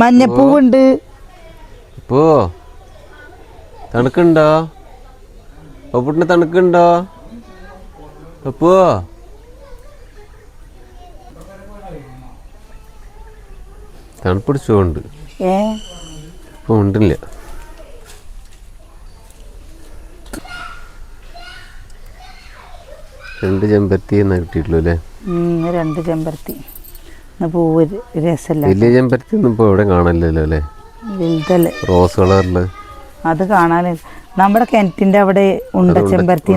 മഞ്ഞപ്പൂവുണ്ട്. ഇപ്പോ തണുക്കുണ്ടോ? പപ്പുട്ടിന് തണുക്കുണ്ടോ? അപ്പോ തണുപ്പിടിച്ചോണ്ട് ഇപ്പൊ ഉണ്ടില്ല. രണ്ട് ചെമ്പരത്തി എന്നാ കിട്ടിയിട്ടുള്ളൂ അല്ലേ രണ്ട് ചെമ്പരത്തി. പൂവ് ര- രസല്ല വലിയ ചെമ്പരത്തി ഒന്നും ഇപ്പോൾ എവിടെ കാണാനില്ലല്ലോ അല്ലേ? വലുതല്ലേ? റോസ് കളറിൽ അത് കാണാനില്ല. നമ്മുടെ കിണറ്റിന്റെ അവിടെ ഉണ്ട ചെമ്പരത്തി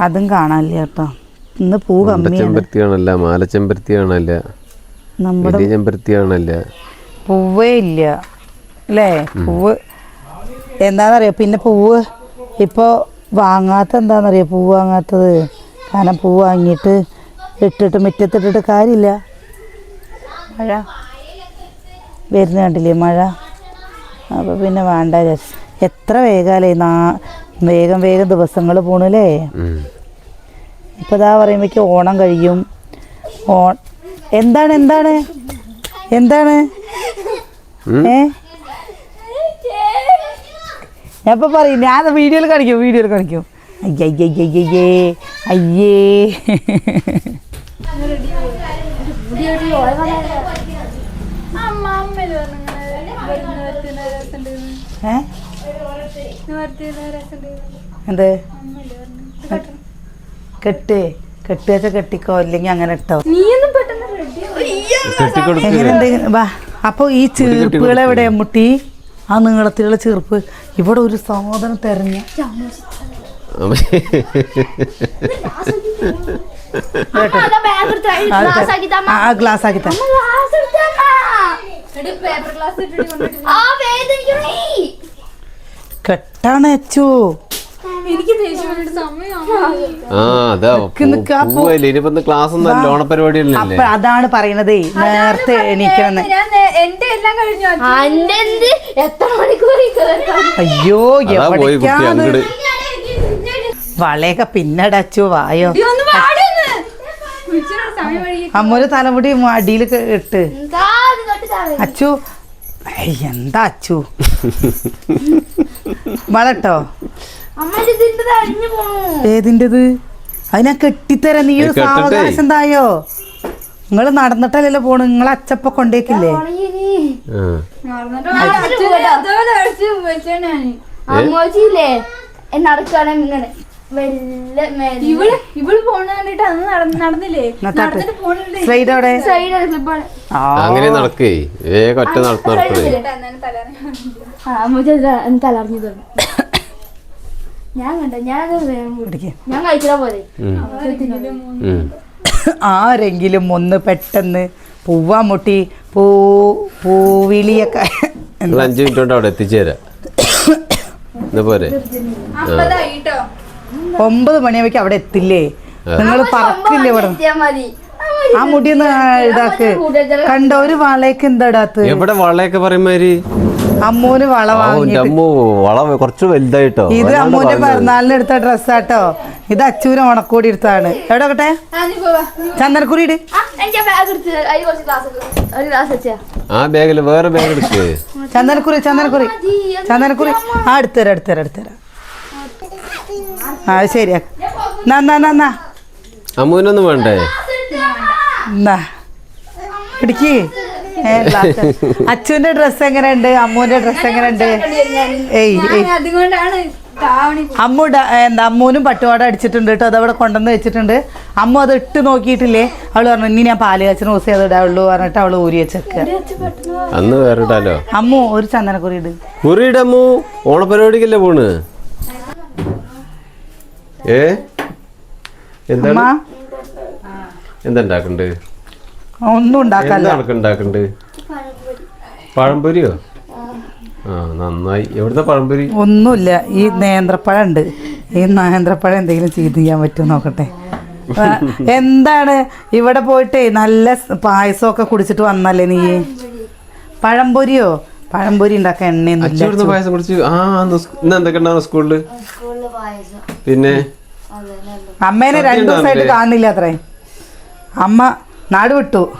അതും കാണാനില്ല കേട്ടോ. ഇന്ന് പൂ കമ്മിയാണ്. മാല ചെമ്പരത്തി നമ്മുടെ വലിയ പൂവേ ഇല്ല. അല്ലേ? പൂവ് എന്താണെന്നറിയോ പിന്നെ പൂവ് ഇപ്പോൾ വാങ്ങാത്ത എന്താണെന്നറിയോ പൂവ് വാങ്ങാത്തത്. കാരണം പൂ വാങ്ങിയിട്ട് ഇട്ടിട്ട് മുറ്റത്തിട്ടിട്ട് കാര്യമില്ല. മഴ വരുന്ന കണ്ടില്ലേ മഴ? അപ്പോൾ പിന്നെ വേണ്ട എത്ര വേഗമല്ലേ നാ വേഗം വേഗം ദിവസങ്ങൾ പോണല്ലേ? ഇപ്പം ഇപ്പോൾ ഇതാ പറയുമ്പോഴേക്ക് ഓണം കഴിയും. ഓ എന്താണ് എന്താണ്? എന്താണ്. ഏ? ഞാൻ ഇപ്പം പറയും ഞാൻ വീഡിയോയിൽ കാണിക്കും വീഡിയോയിൽ കാണിക്കും. അയ്യയ്യയ്യയ്യേ അയ്യേ. ഏ? എന്ത്? കെട്ട്. കെട്ട് വെച്ചാൽ കെട്ടിക്കോ അല്ലെങ്കിൽ അങ്ങനെ ഇട്ടോ. എങ്ങനെയുണ്ട് വാ അപ്പോൾ ഈ ചീർപ്പുകൾ എവിടെ മുട്ടി ആ നീളത്തിലുള്ള ചീർപ്പ് ഇവിടെ ഒരു സാധനം തെരഞ്ഞ. ആ ഗ്ലാസ് ആക്കി തരാം കെട്ടാണ് അച്ചു. അതാണ് പറയണത് നേരത്തെ എണീക്കണെന്ന്. അയ്യോ എവിടേക്കാണ്? വളയൊക്കെ പിന്നടച്ചു വായോ ഒന്ന് പാടുന്ന് വിളിച്ചിട്ട് സമയം വഴി അമ്മൊരു തലമുടി അടിയിൽ ഇട്ട്. അച്ചു. എന്താ അച്ചു? വളട്ടോ? ഏതിന്റെത് അതിനെ കെട്ടിത്തരാം. നീ ഒരു. സാവകാശം എന്തായോ? നിങ്ങൾ നടന്നിട്ടല്ലല്ലോ പോണ്. നിങ്ങൾ അച്ചപ്പ കൊണ്ടേക്കില്ലേ? ആ. ഇവൾ ഇവൾ പോണ കണ്ടിട്ട് അന്ന് നടന്ന് നടന്നില്ലേ? നടന്നിട്ട് പോണില്ലേ സ്ലൈഡ് അവിടെ? അങ്ങനെ നടക്കേ. വേഗം ഒറ്റ നടത്ത് തലറിഞ്ഞു ഞാൻ കണ്ട ഞാൻ. ഞാൻ കഴിച്ചാ പോലെ. ആരെങ്കിലും ഒന്ന് പെട്ടെന്ന് പൂവാ മുട്ടി പൂ പൂവിളിയൊക്കെ. അഞ്ച് മിനിറ്റ് കൊണ്ട് അവിടെ എത്തിച്ചേരാ. പോരെ? ഒമ്പത് മണിയാവുമ്പോ അവിടെ എത്തില്ലേ? നിങ്ങൾ പറക്കില്ലേ ഇവിടെ? ആ മുടി ആ മുടിയൊന്ന് ഇതാക്ക്. കണ്ട ഒരു വളയൊക്കെ എന്താ ഇടാത്ത്? എവിടെ വളയൊക്കെ പറയുമാര് അമ്മൂന് വള വള കുറച്ച് വലുതായിട്ടോ. ഇത് അമ്മൂന്റെ പിറന്നാളിന് എടുത്ത ഡ്രസ്സാട്ടോ. ഇത് അച്ചൂന് ഉണക്കൂടി എടുത്താണ്. എവിടെ നോക്കട്ടെ? ആ നീ പോവാ. ചന്ദനക്കുറി ഇട്. ആ ബാഗിൽ വേറെ ബാഗ് എടുക്ക്. ചന്ദനക്കുറി ചന്ദനക്കുറി. ചന്ദനക്കുറി. ആ എടുത്തരാം എടുത്തരാം എടുത്തരാം ആ ശരിയാ. അമ്മൂനൊന്നും വേണ്ടേ? എന്നാ അച്ഛന്റെ. ഡ്രസ്സ് എങ്ങനെയുണ്ട്? അമ്മൂന്റെ ഡ്രസ്സ് എങ്ങനെയുണ്ട്? ഏയ് അമ്മു എന്താ അമ്മൂനും പട്ടുപാട അടിച്ചിട്ടുണ്ട് കേട്ടോ. അതവിടെ കൊണ്ടുവന്ന് വെച്ചിട്ടുണ്ട്. അമ്മു അത് ഇട്ട് നോക്കിയിട്ടില്ലേ? അവൾ പറഞ്ഞു ഇനി ഞാൻ പാൽ കാച്ചിന് ദിവസം ചെയ്ത് ഇടാവുള്ളൂ പറഞ്ഞിട്ട് അവൾ ഊരി വെച്ചേക്ക. അന്ന് വേറെ ഇടാലോ? അമ്മു ഒരു ചന്ദനക്കുറി ഇട്. ഓണപരിപാടിക്കല്ലേ പോണ്? ഏ? എന്താണ്? എന്താ ഉണ്ടാക്കണ്ട് ഒന്നും ഉണ്ടാക്കണ്ട്? പഴംപൊരിയോ? ആ. നന്നായി. എവിടുത്തെ പഴംപൊരി? ഒന്നുമില്ല. ഈ നേന്ത്രപ്പഴം ഉണ്ട് ഈ നേന്ത്രപ്പഴം എന്തെങ്കിലും ചെയ്ത് ചെയ്യാൻ പറ്റുമോ നോക്കട്ടെ. എന്താണ്? ഇവിടെ പോയിട്ട് നല്ല പായസമൊക്കെ കുടിച്ചിട്ട് വന്നല്ലേ നീ? പഴംപൊരിയോ? പഴംപൊരി ഉണ്ടാക്കാൻ എണ്ണയൊന്നും പായസം കുടിച്ച് ആ എന്തൊക്കെ ഉണ്ടാവും പായസം പിന്നെ? അമ്മേനെ രണ്ടു ദിവസമായിട്ട് കാണുന്നില്ല അത്രേ. അമ്മ നാട് വിട്ടു.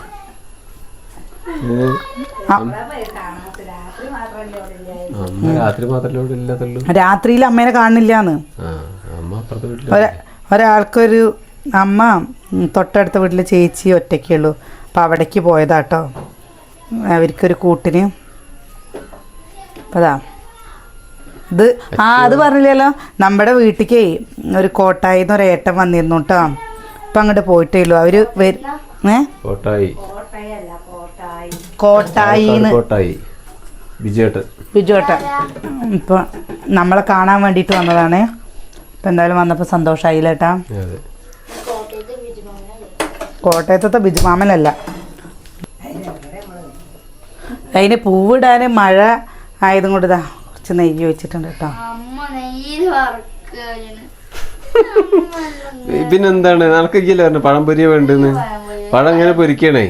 അമ്മ രാത്രി രാത്രിയിൽ അമ്മേനെ കാണുന്നില്ലാന്ന്. അമ്മ അപ്പുറത്തെ വീട്ടിൽ ഒര- ഒരാൾക്കൊരു അമ്മ തൊട്ടടുത്ത വീട്ടിലെ ചേച്ചി ഒറ്റയ്ക്കുള്ളൂ. അപ്പോൾ അവിടേക്ക് പോയതാട്ടോ. അവർക്കൊരു കൂട്ടിന്. അതാ ഇത്. ആ അത് പറഞ്ഞില്ലല്ലോ. നമ്മുടെ വീട്ടിലേക്ക് ഒരു കോട്ടായിന്ന് ഒരു ഏട്ടൻ വന്നിരുന്നു കേട്ടോ ഇപ്പൊ അങ്ങോട്ട് പോയിട്ടേ ഉള്ളൂ. അവർ കോട്ടായി. കോട്ടായി. ബിജുവേട്ടൻ ഇപ്പം നമ്മളെ കാണാൻ വേണ്ടിട്ട് വന്നതാണ്. ഇപ്പൊ എന്തായാലും വന്നപ്പോ സന്തോഷമായില്ല ഏട്ടാ കോട്ടയത്തെ ബിജുമാമനല്ല അതിന് പൂവിടാന് മഴ ആയതും കൊണ്ട് ഇതാ കുറച്ച് നെയ്യ് വെച്ചിട്ടുണ്ട് കേട്ടോ. പിന്നെന്താണ്? നടക്കില്ല പറഞ്ഞു പഴം പൊരിയ വേണ്ടെന്ന്? പഴം എങ്ങനെ പൊരിക്കണേ?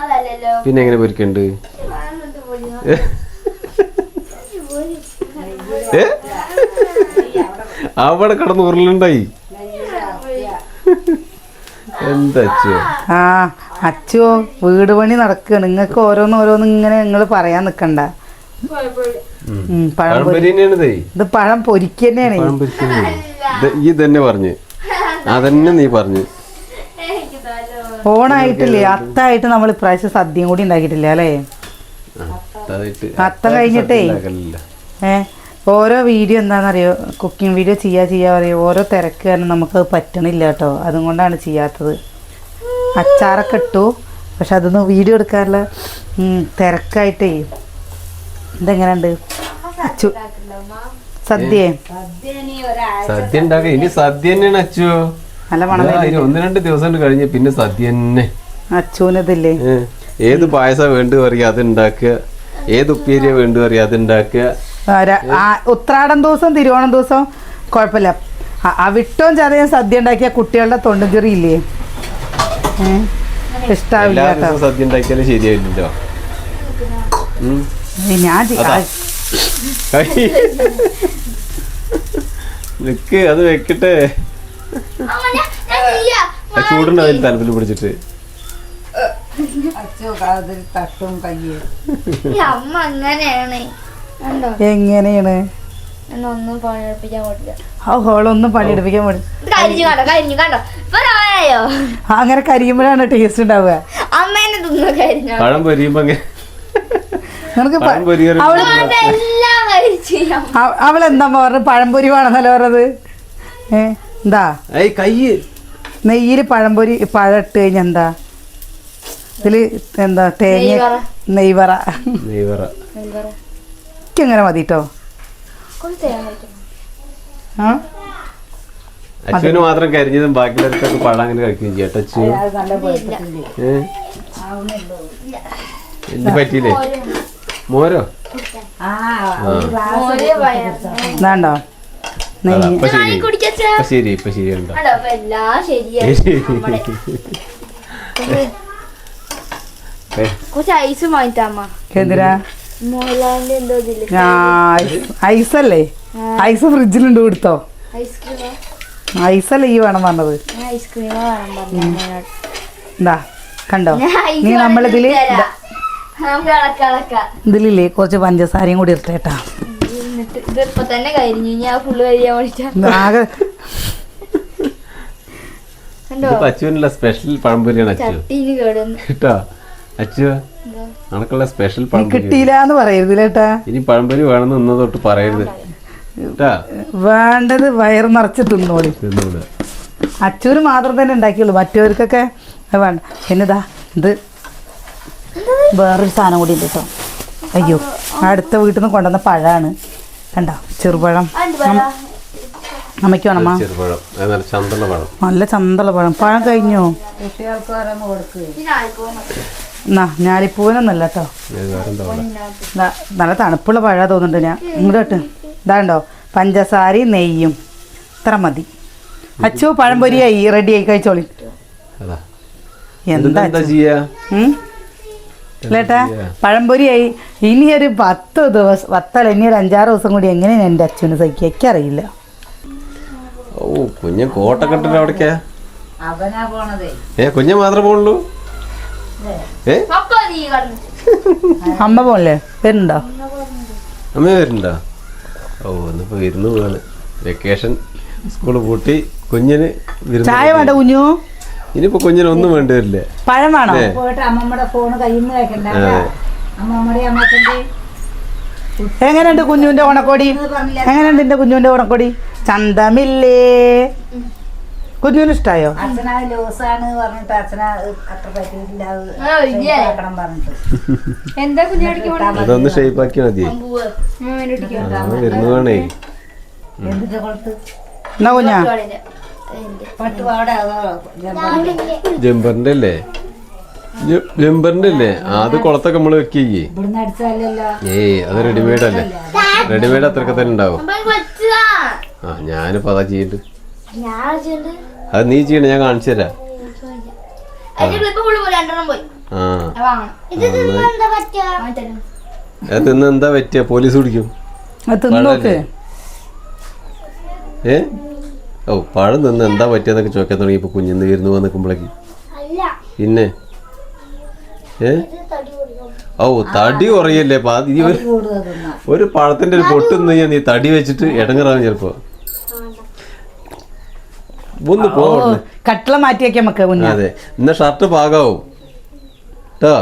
അതല്ലല്ലോ. പിന്നെ എങ്ങനെ പൊരിക്കണ്ട്? അവിടെ കിടന്ന് ഉരുളുണ്ടായി. എന്താ അച്ഛോ? ആ അച്ചോ വീട് പണി നടക്കുകയാണ് നിങ്ങൾക്ക് ഓരോന്ന് ഓരോന്ന് ഇങ്ങനെ നിങ്ങൾ പറയാൻ നിൽക്കണ്ട പഴം ഇതേ. പഴം പൊരിക്ക തന്നെയാണ് പഴം പൊരിക്കുന്നത് ഈ തന്നെ പറഞ്ഞു. അതന്നെ നീ പറഞ്ഞു. ഓണായിട്ടില്ലേ? അത്തായിട്ട് നമ്മൾ ഇപ്രാവശ്യം സദ്യയും കൂടി ഉണ്ടാക്കിയിട്ടില്ല അല്ലേ? അത്ത കഴിഞ്ഞിട്ടേ. ഏ ഓരോ വീഡിയോ എന്താണെന്നറിയോ കുക്കിംഗ് വീഡിയോ ചെയ്യാ ചെയ്യാ പറയോ. ഓരോ തിരക്ക് കാരണം നമുക്കത് പറ്റണില്ല കേട്ടോ. അതുകൊണ്ടാണ് ചെയ്യാത്തത്. അച്ചാറൊക്കെ ഇട്ടു. പക്ഷെ അതൊന്നും വീഡിയോ എടുക്കാറില്ല. തിരക്കായിട്ടേ. ഇതെങ്ങനെയുണ്ട്? സദ്യ സദ്യേ സദ്യ ഉണ്ടാക്ക. ഇനി സദ്യ തന്നെയാണ് അച്ചു. നല്ല മണം ഒന്ന് രണ്ട് ദിവസം കഴിഞ്ഞ് പിന്നെ സദ്യ തന്നെ. അച്ചുവിനതില്ലേ? ഏത് പായസം വേണ്ടു പറയാ അത് ഉണ്ടാക്കുക. ഏത് ഉപ്പേരിയ വേണ്ടു പറയാ അത് ഉണ്ടാക്കുക. ഉത്രാടം ദിവസം തിരുവോണം ദിവസം കുഴപ്പമില്ല. ആ- ആ വിട്ടവും ചതയും സദ്യ ഉണ്ടാക്കിയ കുട്ടികളുടെ തൊണ്ടുചെറിയില്ലേ ഇഷ്ടാവില്ല സദ്യ ഉണ്ടാക്കിയാലും ശരിയായില്ലല്ലോ ഞാൻ അതാ. നിക്ക് അത് വെക്കട്ടെ. അമ്മ ഞാൻ ഞാൻ ആ ചൂടുണ്ട് അതിൽ തലത്തിൽ പിടിച്ചിട്ട്. തട്ടും കയ്യും. ഈ അമ്മ അങ്ങനെയാണ്. കണ്ടോ? എങ്ങനെയാണ്? ഒന്നും പണിയെടുപ്പിക്കാൻ പറ്റില്ല ഹോളൊന്നും അങ്ങനെ കരിയുമ്പോഴാണ് ടേസ്റ്റ് ഉണ്ടാവുക. അമ്മേനെ തിന്നു കരിഞ്ഞു? പഴം പൊരിയുമ്പോ നിനക്ക് അവൾ എന്താ പറഞ്ഞു? പഴംപൊരി വേണമെന്നല്ലേ പറഞ്ഞത്? ഏ എന്താ? നെയ്യിൽ പഴംപൊരി പഴം ഇട്ട് കഴിഞ്ഞാ എന്താ? ഇതിൽ എന്താ? തേങ്ങ നെയ്വറ. നെയ്വറ. ഇങ്ങനെ മതി കേട്ടോ അച്ഛന് മാത്രം കരിഞ്ഞതും ബാക്കിയുള്ളവർക്കൊക്കെ പഴം അങ്ങനെ കഴിക്കുകയും ചെയ്യട്ടെ അച്ചു ഏ? എന്ത് പറ്റിയില്ലേ? മോരോ? ഇതാണ്ടോ ശരി ഇപ്പൊ ശരി. ശരിയുണ്ടോ കുറച്ച് ഐസ് എന്തിനാ ആ, ഐസ് അല്ലേ? ഐസ് ഫ്രിഡ്ജിലുണ്ട് കൊടുത്തോ. ഐസ്ക്രീമോ ഐസല്ലേ ഈ വേണം പറഞ്ഞത്. എന്താ കണ്ടോ? നീ നമ്മളിതിൽ ഇതിലില്ലേ കുറച്ച് പഞ്ചസാരയും കൂടി ഇട്ടേട്ടാ എന്നിട്ട് ഇത് ഇപ്പൊ തന്നെ ഞാൻ ഫുള്ള് വേണ്ടിട്ടാ. അച്ചുവിനുള്ള സ്പെഷ്യൽ പഴംപൊരിയാണ് അച്ചു. ചട്ടീന് കേടുന്നു കേട്ടോ? അച്ചു അനക്കുള്ള സ്പെഷ്യൽ കിട്ടിയില്ല എന്ന് പറയരുത് കേട്ടാ. ഇനി പഴംപൊരി വേണമെന്ന് ഇന്ന് തൊട്ട് പറയരുത്. കേട്ടാ? വേണ്ടത് വയറ് നിറച്ച് തിന്നോളി അച്ചൂര് മാത്രം തന്നെ ഉണ്ടാക്കിയുള്ളൂ. മറ്റവർക്കൊക്കെ വേണ്ട. എന്നതാ ഇത് വേറൊരു സാധനം കൂടി ഉണ്ട് കേട്ടോ അയ്യോ അടുത്ത വീട്ടിൽ നിന്ന് കൊണ്ടുവന്ന പഴമാണ് കണ്ട? ചെറുപഴം. അമ്മയ്ക്ക് വേണമാ ചെറുപഴം. അത് നല്ല ചന്തള പഴം. പഴം. പഴം കഴിഞ്ഞോ? എന്നാ ഞാലിപ്പൂവിനൊന്നല്ല കേട്ടോ നല്ല തണുപ്പുള്ള പഴ തോന്നുന്നുണ്ട് ഞാൻ. ഇങ്ങോട്ട് ഇതാണ്ടോ പഞ്ചസാരയും നെയ്യും. ഇത്ര മതി. അച്ചു പഴംപൊരിയായി റെഡി ആയി കഴിച്ചോളി. അതാ. എന്താ എന്താ ചെയ്യാ? ഉം? ലേട്ടാ പഴംപൊരിയായി. ഇനി ഒരു പത്ത് ദിവസം പത്തല്ല ഇനി ഒരു അഞ്ചാറ് ദിവസം കൂടി എങ്ങനെയാണ് എന്റെ അച്ഛന് സഹിക്കുക? എനിക്കറിയില്ല. ഓ കുഞ്ഞ് കോട്ട ഇട്ടിട്ട് അവിടേക്കാ ഏ കുഞ്ഞ് മാത്രമേ പോണുള്ളൂ? ഏ? അമ്മ പോണല്ലേ? വരുന്നുണ്ടോ? അമ്മ വരുന്നുണ്ടോ? ഓ ഇന്നിപ്പോ വിരുന്ന് പോവാണ്. വെക്കേഷൻ സ്കൂൾ പൂട്ടി കുഞ്ഞിന് ചായ വേണ്ട കുഞ്ഞു. ഇനിയിപ്പോ കുഞ്ഞിന് ഒന്നും വേണ്ടി വരില്ലേ പഴം വേണോ? പോയിട്ട് അമ്മമ്മയുടെ ഫോണ് കയ്യിൽ നിന്ന്. അമ്മമ്മയുടെ എങ്ങനെയുണ്ട് കുഞ്ഞുവിന്റെ ഓണക്കോടി? എങ്ങനെയുണ്ട് എന്റെ കുഞ്ഞുവിന്റെ ഓണക്കോടി? ചന്തമില്ലേ? കുഞ്ഞുവിന് ഇഷ്ടായോ? അതൊന്ന് ഷേപ്പ് ആക്കിയാ മതി എന്നാ കുഞ്ഞാ? ജമ്പറിന്റെ അല്ലേ? ജംബറിന്റെ അല്ലേ? അത് കുളത്തൊക്കെ നമ്മൾ വെക്കേ. ഏ ഏയ് അത് റെഡിമെയ്ഡ് അല്ലേ? റെഡിമെയ്ഡ് അത്രക്ക തന്നെ ഉണ്ടാവും. ആ ഞാനിപ്പോ അതാ ചെയ്യണ്ട്. അത് നീ ചെയ്യണ ഞാൻ കാണിച്ചു തരാം. ക്ലിപ്പ് ഫുള്ള് പോയി രണ്ടെണ്ണം പോയി. ആ. തിന്ന് എന്താ പറ്റിയ? പോലീസ് പിടിക്കും. ഏ? ഓ പഴം നിന്ന് എന്താ പറ്റിയെന്നൊക്കെ ചോദിക്കാൻ തുടങ്ങി. ഇപ്പൊ കുഞ്ഞിന്ന് വിരുന്ന് വന്ന് നിൽക്കുമ്പോഴേക്ക് അല്ല. പിന്നെ? ഏ? ഓ തടി കുറയല്ലേ? ഒരു പഴത്തിന്റെ ഒരു പൊട്ട് നിന്ന് നീ തടി വെച്ചിട്ട് ഇടങ്ങറാവും ചിലപ്പോ. ഒന്ന് പോകട്ടെ കട്ടിള നമുക്ക് അതെ. ഇന്ന ഷർട്ട് പാകാവും. കേട്ടോ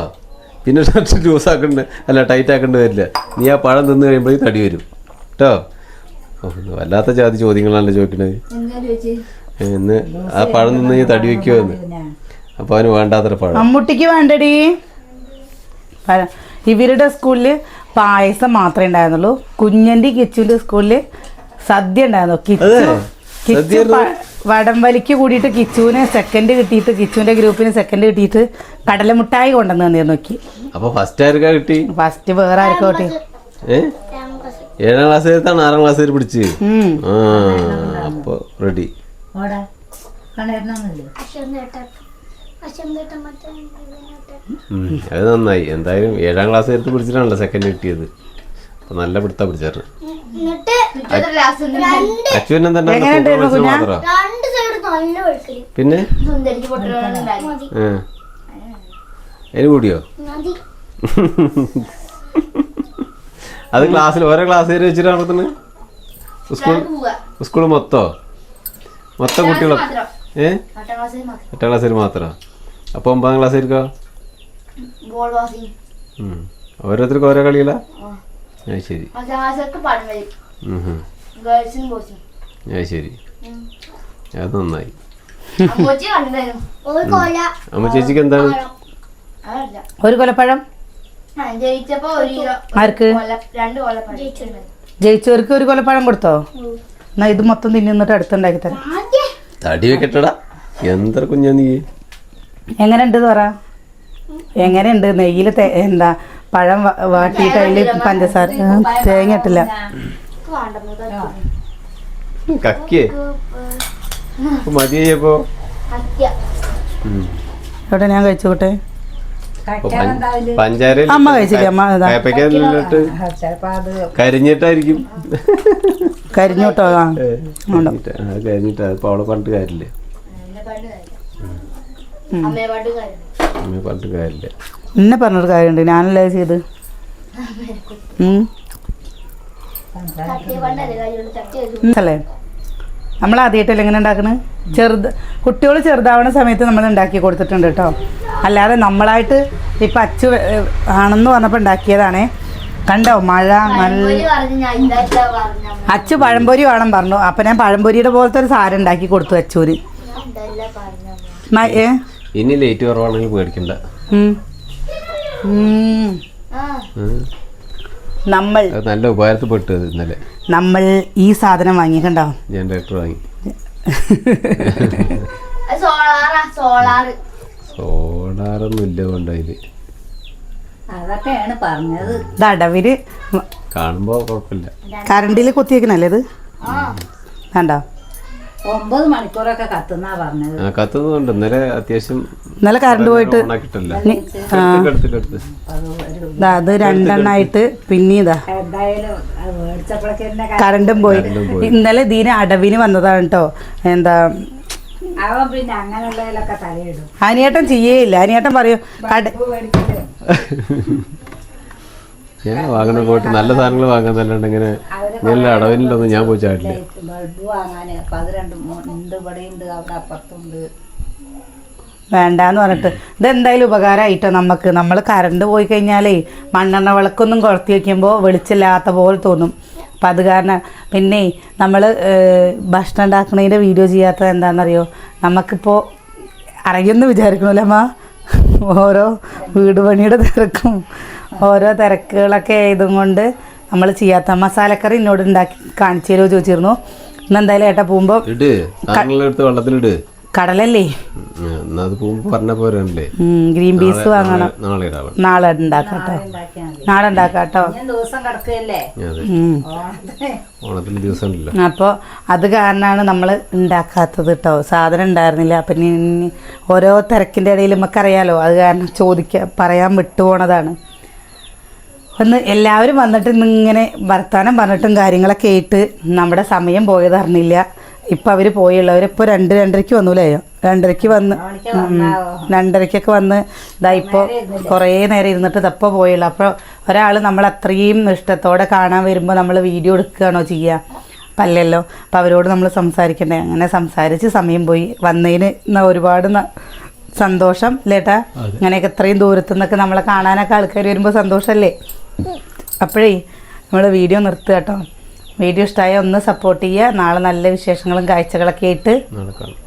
പിന്നെ ഷർട്ട് ലൂസ് ആക്കണ്ട അല്ല ടൈറ്റ് ആക്കേണ്ടി വരില്ല. നീ ആ പഴം തിന്ന് കഴിയുമ്പോഴേ തടി വരും. കേട്ടോ വല്ലാത്ത ജാതി ചോദ്യങ്ങളാണല്ലോ ചോദിക്കണത്. ഇന്ന് ആ പഴം നിന്ന് ഞാൻ തടി വെക്കുമോ എന്ന്. അപ്പൊ അവന് വേണ്ടാത്ര പഴം. മമ്മൂട്ടിക്ക് വേണ്ടടി. ഇവരുടെ സ്കൂളിൽ പായസം മാത്രമേ ഉണ്ടായിരുന്നുള്ളൂ. കുഞ്ഞന്റെ കിച്ചുവിന്റെ സ്കൂളിൽ സദ്യ ഉണ്ടായിരുന്നു. കിച്ചു കിച്ചു വടംവലിക്ക് കൂടിയിട്ട് കിച്ചുവിന് സെക്കൻഡ് കിട്ടിയിട്ട് കിച്ചുവിന്റെ ഗ്രൂപ്പിന് സെക്കൻഡ് കിട്ടിയിട്ട് കടലമുട്ടായി കൊണ്ടുവന്നു നോക്കി. അപ്പൊ ഫസ്റ്റ് ആർക്കാ കിട്ടി? ഫസ്റ്റ് വേറെ ആർക്കും കിട്ടി? ഏഴാം ക്ലാസ് വരെത്താണ് ആറാം ക്ലാസ് വരെ പിടിച്ച്. ആ അപ്പൊ റെഡി അത് നന്നായി. എന്തായാലും ഏഴാം ക്ലാസ് വരെ പിടിച്ചിട്ടാണല്ലോ സെക്കൻഡ് കിട്ടിയത്. അപ്പൊ നല്ല പിടുത്താ പിടിച്ചാറ് പിന്നെ അതിന് കൂടിയോ? അത് ക്ലാസ്സിൽ ഓരോ ക്ലാസ് വരെ വെച്ചിട്ട് നടത്തുന്നത് സ്കൂൾ സ്കൂൾ മൊത്തോ? മൊത്തം കുട്ടികളോ? ഏ? എട്ടാം ക്ലാസ്സിൽ മാത്രം. അപ്പോൾ ഒമ്പതാം ക്ലാസ് ആയിരിക്കോ. ഓരോരുത്തർക്കും ഓരോ കളികളാ? അത് ശരി. അത് ശരി. അത് നന്നായി. അമ്മ ചേച്ചിക്ക് എന്താണ്? ഒരു കൊലപ്പഴം. ജയിച്ചപ്പോ ഒരു കിലോ ആർക്ക്? രണ്ട് ജയിച്ചവർക്ക് ഒരു കൊലപ്പഴം കൊടുത്തോ? എന്നാ ഇത് മൊത്തം തിന്നിട്ട് അടുത്തുണ്ടാക്കി തരാം. തടി വെക്കട്ടടാ. എന്ത്ര കുഞ്ഞാ നീ? എങ്ങനെയുണ്ട് പറ എങ്ങനെയുണ്ട്? നെയ്യിൽ എന്താ പഴം വാട്ടിയിട്ട് അതിൽ പഞ്ചസാര തേങ്ങ ഇട്ടില്ല. കക്കിയേ? അപ്പൊ? എവിടെ ഞാൻ കഴിച്ചോട്ടെ? കഴിക്കാനുണ്ടാവില്ല പഞ്ചാര അമ്മ കഴിച്ചില്ലേ? അമ്മ ഇതാ. കയപ്പയ്ക്കിട്ട് ചിലപ്പോ അത് കരിഞ്ഞിട്ടായിരിക്കും. കരിഞ്ഞോട്ടോ? ആ. കരിഞ്ഞിട്ട്. ആ, കരിഞ്ഞിട്ട്. അതിപ്പോ അവളെ പറഞ്ഞിട്ട് കാര്യമില്ല. എന്നെ പാട്ട് അമ്മയെ പറഞ്ഞിട്ട് കാര്യമില്ല. എന്നെ പറഞ്ഞൊരു കാര്യമുണ്ട്. ഞാനല്ലേ ഇത് ചെയ്ത് ഉം. അല്ലേ? നമ്മൾ ആദ്യമായിട്ടല്ല എങ്ങനെ ഉണ്ടാക്കുന്നത് ചെറുത് കുട്ടികൾ ചെറുതാവണ സമയത്ത് നമ്മൾ ഉണ്ടാക്കി കൊടുത്തിട്ടുണ്ട് കേട്ടോ. അല്ലാതെ നമ്മളായിട്ട് ഇപ്പം അച്ചു ആണെന്ന് പറഞ്ഞപ്പോൾ ഉണ്ടാക്കിയതാണേ. കണ്ടോ? മഴ നല്ല പഴംപൊരി പറഞ്ഞു ഞാൻ ഇതായിട്ടാ പറഞ്ഞു അച്ചു പഴംപൊരി വേണം പറഞ്ഞു. അപ്പം ഞാൻ പഴംപൊരിയുടെ പോലത്തെ ഒരു സാരം ഉണ്ടാക്കി കൊടുത്തു അച്ചൂര്. ഇനി ലേറ്റ് കുറവാണെങ്കിൽ പേടിക്കണ്ട. നമ്മൾ നല്ല ഉപകാരത്തിൽപ്പെട്ടു ഇന്നലെ. നമ്മൾ ഈ സാധനം വാങ്ങിക്കണ്ടോ ഞാൻ ജനറേറ്റർ വാങ്ങി. സോളാറൊന്നും ഇല്ല കൊണ്ടതിൽ അതൊക്കെയാണ് പറഞ്ഞത്. ഇത് അടവിൽ കാണുമ്പോ കുഴപ്പമില്ല. കറണ്ടിൽ കൊത്തിയേക്കണല്ലേ ഇത്? ആ. കണ്ടോ ഒമ്പത് മണിക്കൂറൊക്കെ കത്തുന്നാ പറഞ്ഞത്. കത്തുന്നുണ്ട്. ഇന്നലെ അത്യാവശ്യം ഇന്നലെ കറണ്ട് പോയിട്ട് അത് രണ്ടെണ്ണായിട്ട് പിന്നെ ഇതാ കറണ്ടും പോയി. ഇന്നലെ ഇതിന് അടവിന് വന്നതാണ് കേട്ടോ എന്താ? അനിയേട്ടൻ ചെയ്യേയില്ല. അനിയേട്ടൻ പറയും ഞാൻ വാങ്ങുന്ന പോയിട്ട് നല്ല സാധനങ്ങൾ വാങ്ങാന്നല്ലാണ്ട് ഇങ്ങനെ? നല്ല അടവിലൊന്നും ഞാൻ പോയി ചാടില്ല. ബൾബ് വാങ്ങാന്. പതിരണ്ട് ഉണ്ട് ഇവിടെ ഉണ്ട് അവിടെ അപ്പുറത്തുണ്ട്. വേണ്ടാന്ന് പറഞ്ഞിട്ട്. ഇതെന്തായാലും ഉപകാരമായിട്ടോ നമുക്ക് നമ്മൾ കറണ്ട് പോയി കഴിഞ്ഞാലേ മണ്ണെണ്ണ വിളക്കൊന്നും കുളത്തി വയ്ക്കുമ്പോൾ വെളിച്ചില്ലാത്ത പോലെ തോന്നും. അപ്പം അത് കാരണം പിന്നെ നമ്മൾ ഭക്ഷണം ഉണ്ടാക്കുന്നതിന്റെ വീഡിയോ ചെയ്യാത്തത് എന്താണെന്നറിയോ? നമുക്കിപ്പോൾ അറിയുമെന്ന് വിചാരിക്കണമല്ലോ അമ്മ. ഓരോ വീട് പണിയുടെ തിരക്കും ഓരോ തിരക്കുകളൊക്കെ ആയതും കൊണ്ട് നമ്മൾ ചെയ്യാത്ത മസാലക്കറി എന്നോട് ഉണ്ടാക്കി കാണിച്ചു തരുമോ ചോദിച്ചിരുന്നു. ഏട്ടാ പോകുമ്പോൾ ഇട്. സാധനങ്ങളെടുത്ത് വെള്ളത്തിലിട്. കടലല്ലേ? പറഞ്ഞ പോരല്ലേ? ഗ്രീൻ പീസ് വാങ്ങണം. നാളെ ഉണ്ടാക്കാട്ടോ. നാളെ ഉണ്ടാക്കാട്ടോ അപ്പോൾ അത്. കാരണമാണ് നമ്മൾ ഉണ്ടാക്കാത്തത് കേട്ടോ സാധനം ഉണ്ടായിരുന്നില്ല. അപ്പം ഓരോ തിരക്കിന്റെ ഇടയിൽ നമുക്കറിയാലോ. അത് കാരണം ചോദിക്കാൻ പറയാൻ വിട്ടുപോണതാണ്. ഒന്ന് എല്ലാവരും വന്നിട്ട് ഇന്നിങ്ങനെ വർത്തമാനം പറഞ്ഞിട്ടും കാര്യങ്ങളൊക്കെ ആയിട്ട് നമ്മുടെ സമയം പോയത് അറിഞ്ഞില്ല ഇപ്പം അവർ പോയുള്ളവർ ഇപ്പോൾ രണ്ട് രണ്ടരയ്ക്ക് വന്നൂലേ? രണ്ടരയ്ക്ക് വന്ന് രണ്ടരക്കൊക്കെ രണ്ടരയ്ക്കൊക്കെ വന്ന് ഇതാ ഇപ്പോൾ കുറേ നേരം ഇരുന്നിട്ട് ഇതപ്പോ പോയുള്ളൂ. അപ്പോൾ ഒരാൾ നമ്മൾ അത്രയും ഇഷ്ടത്തോടെ കാണാൻ വരുമ്പോൾ നമ്മൾ വീഡിയോ എടുക്കുകയാണോ ചെയ്യുക അപ്പം അല്ലല്ലോ. അപ്പം അവരോട് നമ്മൾ സംസാരിക്കണ്ടേ? അങ്ങനെ സംസാരിച്ച് സമയം പോയി. വന്നതിന് ഒരുപാട് സന്തോഷം ലേട്ടാ ഇങ്ങനെയൊക്കെ ഇത്രയും ദൂരത്തു നിന്നൊക്കെ നമ്മളെ കാണാനൊക്കെ ആൾക്കാർ വരുമ്പോൾ സന്തോഷമല്ലേ അപ്പോഴേ നമ്മൾ വീഡിയോ നിർത്തുക കേട്ടോ വീഡിയോ ഇഷ്ടമായ ഒന്ന് സപ്പോർട്ട് ചെയ്യുക. നാളെ നല്ല വിശേഷങ്ങളും കാഴ്ചകളൊക്കെ ആയിട്ട് നാളെ കാണാം.